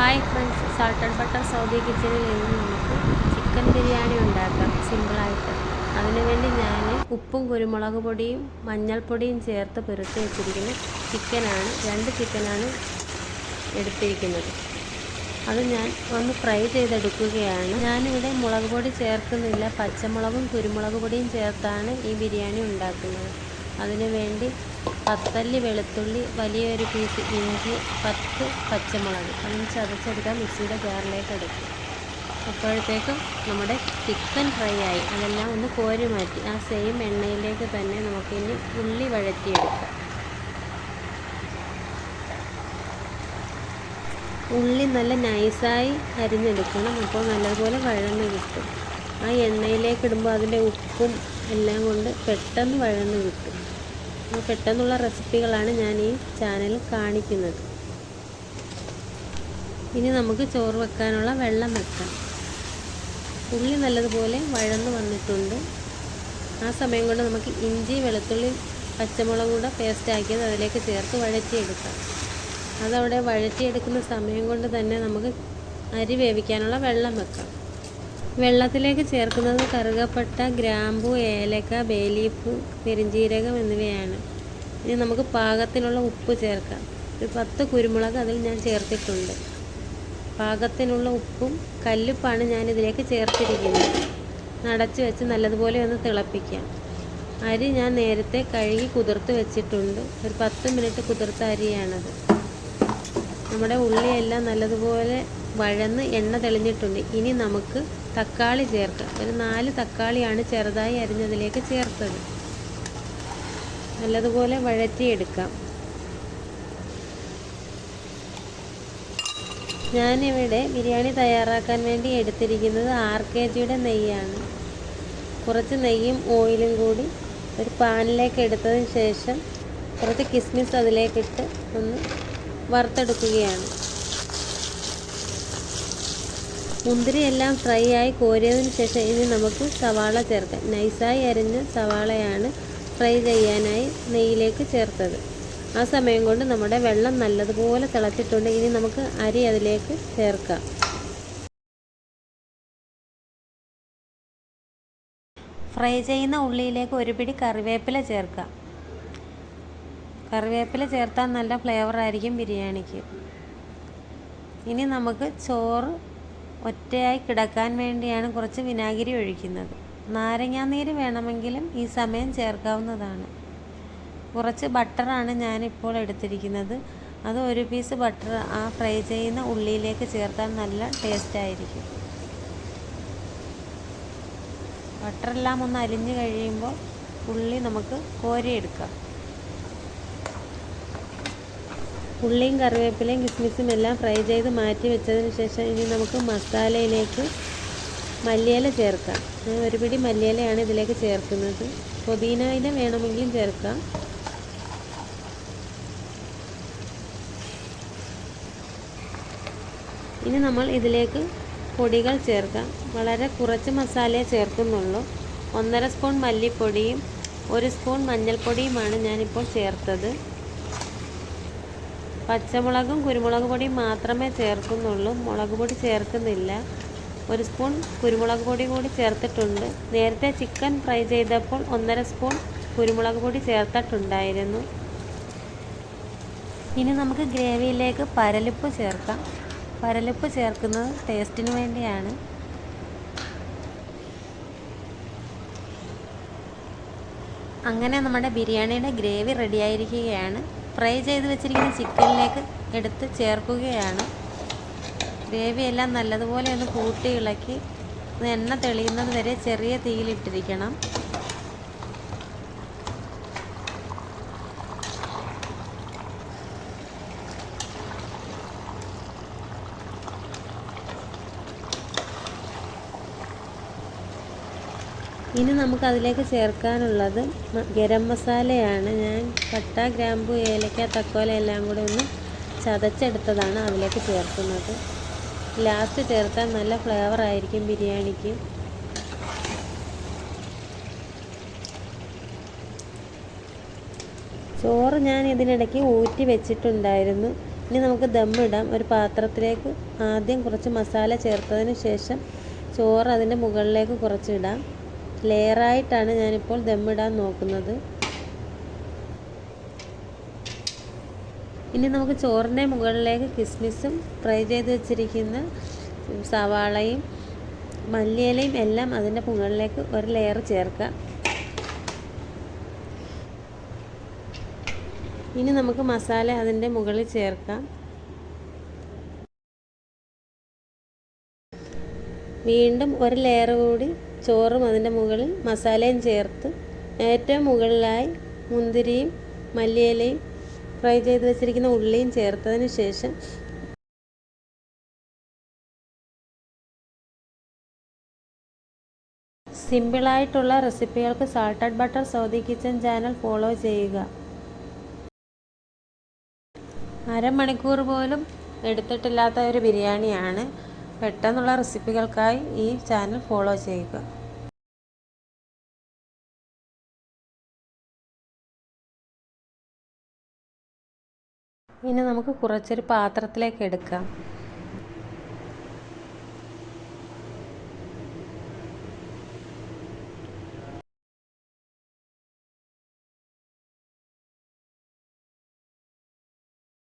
Hi friends salted butter Saudi കിച്ചണിൽ നിന്ന് നമുക്ക് ചിക്കൻ ബിരിയാണി ഉണ്ടാക്കാം. സിമ്പിളായിട്ട് അതിനുവേണ്ടി ഞാൻ ഉപ്പും കുരുമുളക് പൊടിയും മഞ്ഞൾപ്പൊടിയും ചേർത്ത് പുരട്ടി വെച്ചിരിക്കുന്ന ചിക്കനാണ് രണ്ട് ചിക്കനാണ് എടുത്തിരിക്കുന്നത്. അത് ഞാൻ ഒന്ന് ഫ്രൈ ചെയ്തെടുക്കുകയാണ്. ഞാനിവിടെ മുളക് പൊടി ചേർക്കുന്നില്ല. പച്ചമുളകും കുരുമുളക് പൊടിയും ചേർത്താണ് ഈ ബിരിയാണി ഉണ്ടാക്കുന്നത്. അതിനു വേണ്ടി പത്തല്ലി വെളുത്തുള്ളി വലിയൊരു പീസ് ഇഞ്ചി പത്ത് പച്ചമുളക്. അതൊന്ന് ചതച്ചെടുക്കാൻ മിക്സിയുടെ ജാറിലേക്ക് എടുക്കും അപ്പോഴത്തേക്കും നമ്മുടെ ചിക്കൻ ഫ്രൈ ആയി. അതെല്ലാം ഒന്ന് കോരി മാറ്റി. ആ സെയിം എണ്ണയിലേക്ക് തന്നെ നമുക്കിനി ഉള്ളി വഴറ്റിയെടുക്കാം. ഉള്ളി നല്ല നൈസായി അരിഞ്ഞെടുക്കണം. അപ്പോൾ നല്ലതുപോലെ വഴന്ന് കിട്ടും. ആ എണ്ണയിലേക്ക് ഇടുമ്പോൾ അതിന്റെ ഉപ്പും എല്ലാം കൊണ്ട് പെട്ടെന്ന് വഴന്ന് കിട്ടും. അപ്പോൾ പെട്ടെന്നുള്ള റെസിപ്പികളാണ് ഞാൻ ഈ ചാനലിൽ കാണിക്കുന്നത്. ഇനി നമുക്ക് ചോറ് വെക്കാനുള്ള വെള്ളം വെക്കാം. ഉള്ളി നല്ലതുപോലെ വഴന്ന് വന്നിട്ടുണ്ട്. ആ സമയം കൊണ്ട് നമുക്ക് ഇഞ്ചി വെളുത്തുള്ളി പച്ചമുളക് കൂടെ പേസ്റ്റ് ആക്കിയത് അതിലേക്ക് ചേർത്ത് വഴറ്റിയെടുക്കാം. അതവിടെ വഴറ്റിയെടുക്കുന്ന സമയം കൊണ്ട് തന്നെ നമുക്ക് അരി വേവിക്കാനുള്ള വെള്ളം വെക്കാം. വെള്ളത്തിലേക്ക് ചേർക്കുന്നത് കറുകപ്പട്ട ഗ്രാമ്പു ഏലക്ക ബേലീഫ് പെരിഞ്ജീരകം എന്നിവയാണ്. ഇനി നമുക്ക് പാകത്തിനുള്ള ഉപ്പ് ചേർക്കാം. ഒരു പത്ത് കുരുമുളക് അതിൽ ഞാൻ ചേർത്തിട്ടുണ്ട്. പാകത്തിനുള്ള ഉപ്പും കല്ലുപ്പാണ് ഞാൻ ഇതിലേക്ക് ചേർത്തിരിക്കുന്നത്. നടച്ച് വെച്ച് നല്ലതുപോലെ ഒന്ന് തിളപ്പിക്കാം. അരി ഞാൻ നേരത്തെ കഴുകി കുതിർത്ത് വെച്ചിട്ടുണ്ട്. ഒരു പത്ത് മിനിറ്റ് കുതിർത്ത അരിയാണത്. നമ്മുടെ ഉള്ളിയെല്ലാം നല്ലതുപോലെ വഴന്ന് എണ്ണ തെളിഞ്ഞിട്ടുണ്ട്. ഇനി നമുക്ക് തക്കാളി ചേർക്കാം. ഒരു നാല് തക്കാളിയാണ് ചെറുതായി അരിഞ്ഞതിലേക്ക് ചേർത്തത്. നല്ലതുപോലെ വഴറ്റിയെടുക്കാം. ഞാനിവിടെ ബിരിയാണി തയ്യാറാക്കാൻ വേണ്ടി എടുത്തിരിക്കുന്നത് ആർ കെ ജിയുടെ നെയ്യാണ്. കുറച്ച് നെയ്യും ഓയിലും കൂടി ഒരു പാനിലേക്ക് എടുത്തതിന് ശേഷം കുറച്ച് കിസ്മിസ് അതിലേക്കിട്ട് ഒന്ന് വറുത്തെടുക്കുകയാണ്. മുന്തിരി എല്ലാം ഫ്രൈ ആയി കോരിയതിന് ശേഷം ഇനി നമുക്ക് സവാള ചേർക്കാം. നൈസായി അരിഞ്ഞ സവാളയാണ് ഫ്രൈ ചെയ്യാനായി നെയ്യിലേക്ക് ചേർത്തത്. ആ സമയം കൊണ്ട് നമ്മുടെ വെള്ളം നല്ലതുപോലെ തിളച്ചിട്ടുണ്ട്. ഇനി നമുക്ക് അരി അതിലേക്ക് ചേർക്കാം. ഫ്രൈ ചെയ്യുന്ന ഉള്ളിയിലേക്ക് ഒരു പിടി കറിവേപ്പില ചേർക്കാം. കറിവേപ്പില ചേർത്താൽ നല്ല ഫ്ലേവർ ആയിരിക്കും ബിരിയാണിക്ക്. ഇനി നമുക്ക് ചോറ് ഒറ്റയായി കിടക്കാൻ വേണ്ടിയാണ് കുറച്ച് വിനാഗിരി ഒഴിക്കുന്നത്. നാരങ്ങാനീര് വേണമെങ്കിലും ഈ സമയം ചേർക്കാവുന്നതാണ്. കുറച്ച് ബട്ടറാണ് ഞാനിപ്പോൾ എടുത്തിരിക്കുന്നത്. അത് ഒരു പീസ് ബട്ടർ ആ ഫ്രൈ ചെയ്യുന്ന ഉള്ളിയിലേക്ക് ചേർത്താൽ നല്ല ടേസ്റ്റായിരിക്കും. ബട്ടറെല്ലാം ഒന്ന് അലിഞ്ഞ് കഴിയുമ്പോൾ ഉള്ളി നമുക്ക് കോരിയെടുക്കാം. ഉള്ളിയും കറിവേപ്പിലയും കിസ്മിസും എല്ലാം ഫ്രൈ ചെയ്ത് മാറ്റി വെച്ചതിന് ശേഷം ഇനി നമുക്ക് മസാലയിലേക്ക് മല്ലിയില ചേർക്കാം. ഒരു പിടി മല്ലിയിലയാണ് ഇതിലേക്ക് ചേർക്കുന്നത്. പുതിന ഇല വേണമെങ്കിലും ചേർക്കാം. ഇനി നമ്മൾ ഇതിലേക്ക് പൊടികൾ ചേർക്കാം. വളരെ കുറച്ച് മസാലയെ ചേർക്കുന്നുള്ളൂ. ഒന്നര സ്പൂൺ മല്ലിപ്പൊടിയും ഒരു സ്പൂൺ മഞ്ഞൾപ്പൊടിയുമാണ് ഞാനിപ്പോൾ ചേർത്തത്. പച്ചമുളകും കുരുമുളക് പൊടിയും മാത്രമേ ചേർക്കുന്നുള്ളൂ. മുളക് പൊടി ചേർക്കുന്നില്ല. ഒരു സ്പൂൺ കുരുമുളക് പൊടി കൂടി ചേർത്തിട്ടുണ്ട്. നേരത്തെ ചിക്കൻ ഫ്രൈ ചെയ്തപ്പോൾ ഒന്നര സ്പൂൺ കുരുമുളക് പൊടി ചേർത്തിട്ടുണ്ടായിരുന്നു. ഇനി നമുക്ക് ഗ്രേവിയിലേക്ക് പരലിപ്പ് ചേർക്കാം. പരലിപ്പ് ചേർക്കുന്നത് ടേസ്റ്റിന് വേണ്ടിയാണ്. അങ്ങനെ നമ്മുടെ ബിരിയാണിയുടെ ഗ്രേവി റെഡിയായിരിക്കുകയാണ് ഫ്രൈ ചെയ്ത് വെച്ചിരിക്കുന്ന ചിക്കനിലേക്ക് എടുത്ത് ചേർക്കുകയാണ്. ഗ്രേവി എല്ലാം നല്ലതുപോലെ ഒന്ന് കൂട്ടി ഇളക്കി എണ്ണ തെളിയുന്നത് വരെ ചെറിയ തീയിലിട്ടിരിക്കണം ഇനി നമുക്ക് അതിലേക്ക് ചേർക്കാനുള്ളത് ഗരം മസാലയാണ്. ഞാൻ പട്ട ഗ്രാമ്പു ഏലക്ക തക്കോല എല്ലാം കൂടെ ഒന്ന് ചതച്ചെടുത്തതാണ് അതിലേക്ക് ചേർക്കുന്നത്. ലാസ്റ്റ് ചേർത്താൽ നല്ല ഫ്ലേവർ ആയിരിക്കും ബിരിയാണിക്ക്. ചോറ് ഞാൻ ഇതിനിടയ്ക്ക് ഊറ്റി വെച്ചിട്ടുണ്ടായിരുന്നു. ഇനി നമുക്ക് ദമ്മിടാം ഒരു പാത്രത്തിലേക്ക് ആദ്യം കുറച്ച് മസാല ചേർത്തതിന് ശേഷം ചോറ് അതിന്റെ മുകളിലേക്ക് കുറച്ചിടാം. ലെയറായിട്ടാണ് ഞാനിപ്പോൾ ദമ്മിടാൻ നോക്കുന്നത്. ഇനി നമുക്ക് ചോറിന്റെ മുകളിലേക്ക് കിസ്മിസും ഫ്രൈ ചെയ്ത് വെച്ചിരിക്കുന്ന സവാളയും മല്ലിയിലയും എല്ലാം അതിന്റെ മുകളിലേക്ക് ഒരു ലെയർ ചേർക്കാം ഇനി നമുക്ക് മസാല അതിന്റെ മുകളിൽ ചേർക്കാം. വീണ്ടും ഒരു ലെയർ കൂടി ചോറും അതിന്റെ മുകളിൽ മസാലയും ചേർത്ത് ഏറ്റവും മുകളിലായി മുന്തിരിയും മല്ലിയിലയും ഫ്രൈ ചെയ്ത് വെച്ചിരിക്കുന്ന ഉള്ളിയും ചേർത്തതിന് ശേഷം സിമ്പിളായിട്ടുള്ള റെസിപ്പികൾക്ക് salted butter Saudi kitchen channel follow ചെയ്യുക. അരമണിക്കൂർ പോലും എടുത്തിട്ടില്ലാത്ത ഒരു ബിരിയാണിയാണ് പെട്ടെന്നുള്ള റെസിപ്പികൾക്കായി ഈ ചാനൽ ഫോളോ ചെയ്യുക. ഇനി നമുക്ക് കുറച്ചൊരു പാത്രത്തിലേക്ക് എടുക്കാം.